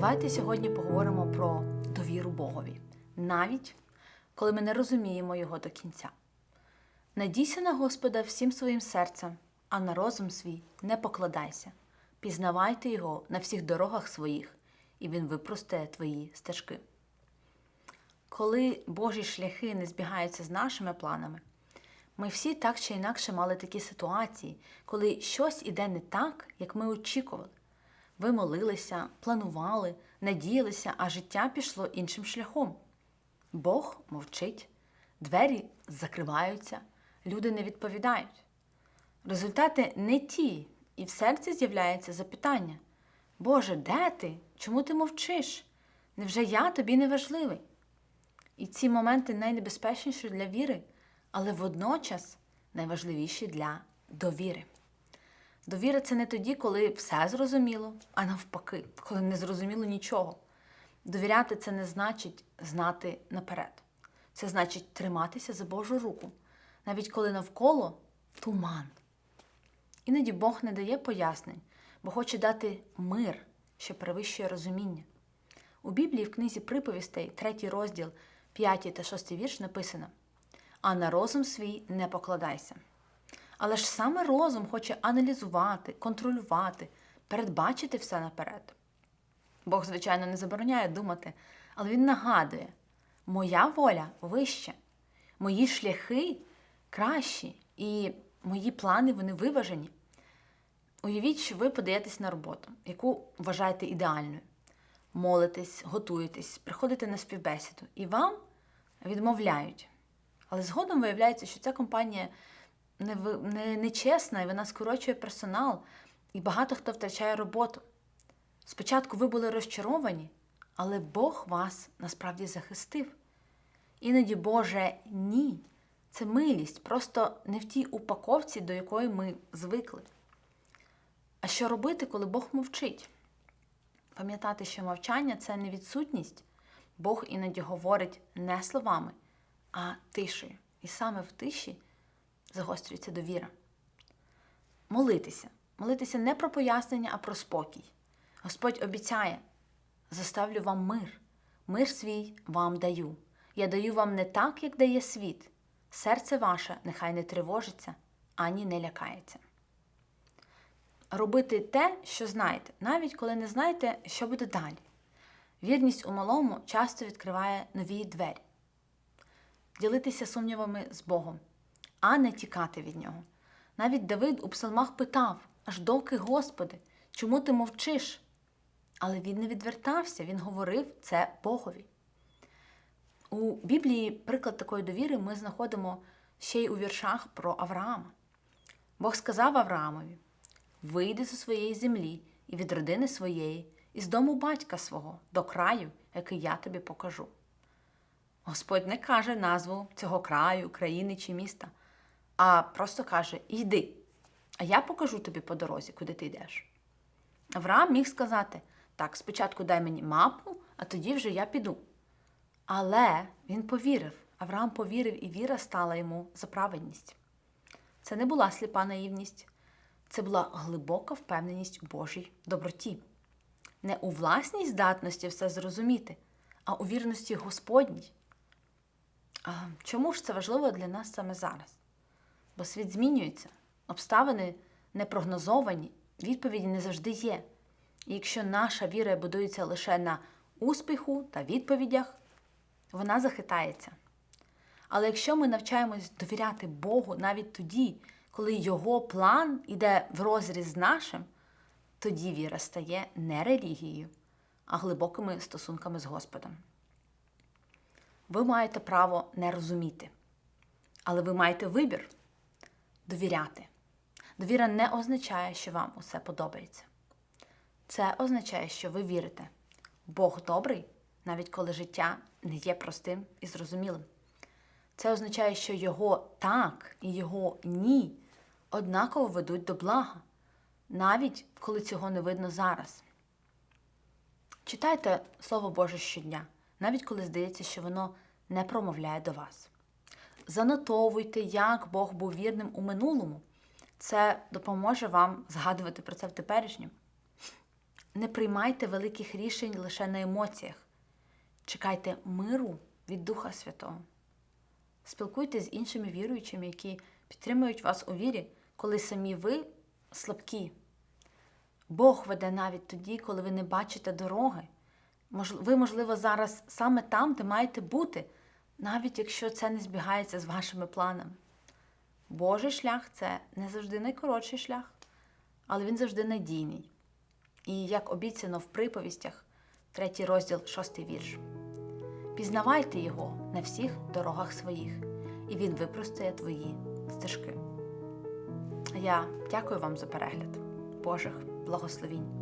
Давайте сьогодні поговоримо про довіру Богові, навіть коли ми не розуміємо його до кінця. Надійся на Господа всім своїм серцем, а на розум свій не покладайся. Пізнавайте його на всіх дорогах своїх, і він випростає твої стежки. Коли Божі шляхи не збігаються з нашими планами, ми всі так чи інакше мали такі ситуації, коли щось іде не так, як ми очікували. Ви молилися, планували, надіялися, а життя пішло іншим шляхом. Бог мовчить, двері закриваються, люди не відповідають. Результати не ті, і в серці з'являється запитання: Боже, де ти? Чому ти мовчиш? Невже я тобі не важливий? І ці моменти найнебезпечніші для віри, але водночас найважливіші для довіри. Довіра це не тоді, коли все зрозуміло, а навпаки, коли не зрозуміло нічого. Довіряти це не значить знати наперед. Це значить триматися за Божу руку, навіть коли навколо туман. Іноді Бог не дає пояснень, бо хоче дати мир, що перевищує розуміння. У Біблії в книзі приповістей, третій розділ, п'ятий та шостий вірш написано: А на розум свій не покладайся. Але ж саме розум хоче аналізувати, контролювати, передбачити все наперед. Бог, звичайно, не забороняє думати, але Він нагадує: моя воля вища, мої шляхи кращі, і мої плани вони виважені. Уявіть, що ви подаєтесь на роботу, яку вважаєте ідеальною. Молитесь, готуєтесь, приходите на співбесіду, і вам відмовляють. Але згодом виявляється, що ця компанія не, не, нечесна, і вона скорочує персонал, і багато хто втрачає роботу. Спочатку ви були розчаровані, але Бог вас насправді захистив. Іноді, Боже, ні. Це милість, просто не в тій упаковці, до якої ми звикли. А що робити, коли Бог мовчить? Пам'ятати, що мовчання це не відсутність. Бог іноді говорить не словами, а тишею. І саме в тиші загострюється довіра. Молитися. Молитися не про пояснення, а про спокій. Господь обіцяє: заставлю вам мир, мир свій вам даю. Я даю вам не так, як дає світ. Серце ваше нехай не тривожиться, ані не лякається. Робити те, що знаєте, навіть коли не знаєте, що буде далі. Вірність у малому часто відкриває нові двері. Ділитися сумнівами з Богом, а не тікати від нього. Навіть Давид у псалмах питав, аж доки, Господи, чому ти мовчиш? Але він не відвертався, він говорив це Богові. У Біблії приклад такої довіри ми знаходимо ще й у віршах про Авраама. Бог сказав Авраамові: вийди зі своєї землі і від родини своєї, і з дому батька свого, до краю, який я тобі покажу. Господь не каже назву цього краю, країни чи міста, а просто каже: Йди, а я покажу тобі по дорозі, куди ти йдеш. Авраам міг сказати: так, спочатку дай мені мапу, а тоді вже я піду. Але він повірив. Авраам повірив, і віра стала йому за праведність. Це не була сліпа наївність, це була глибока впевненість у Божій доброті. Не у власній здатності все зрозуміти, а у вірності Господній. А чому ж це важливо для нас саме зараз? Бо світ змінюється, обставини непрогнозовані, відповіді не завжди є. І якщо наша віра будується лише на успіху та відповідях, вона захитається. Але якщо ми навчаємось довіряти Богу навіть тоді, коли Його план іде в розріз з нашим, тоді віра стає не релігією, а глибокими стосунками з Господом. Ви маєте право не розуміти, але ви маєте вибір довіряти. Довіра не означає, що вам усе подобається. Це означає, що ви вірите. Бог добрий, навіть коли життя не є простим і зрозумілим. Це означає, що його так і його ні однаково ведуть до блага, навіть коли цього не видно зараз. Читайте Слово Боже щодня, навіть коли здається, що воно не промовляє до вас. Занотовуйте, як Бог був вірним у минулому. Це допоможе вам згадувати про це в теперішньому. Не приймайте великих рішень лише на емоціях. Чекайте миру від Духа Святого. Спілкуйтесь з іншими віруючими, які підтримують вас у вірі, коли самі ви слабкі. Бог веде навіть тоді, коли ви не бачите дороги. Ви, можливо, зараз саме там, де маєте бути, навіть якщо це не збігається з вашими планами. Божий шлях це не завжди найкоротший шлях, але він завжди надійний. І як обіцяно в приповістях, третій розділ, шостий вірш. Пізнавайте його на всіх дорогах своїх, і він випростає твої стежки. Я дякую вам за перегляд. Божих благословінь.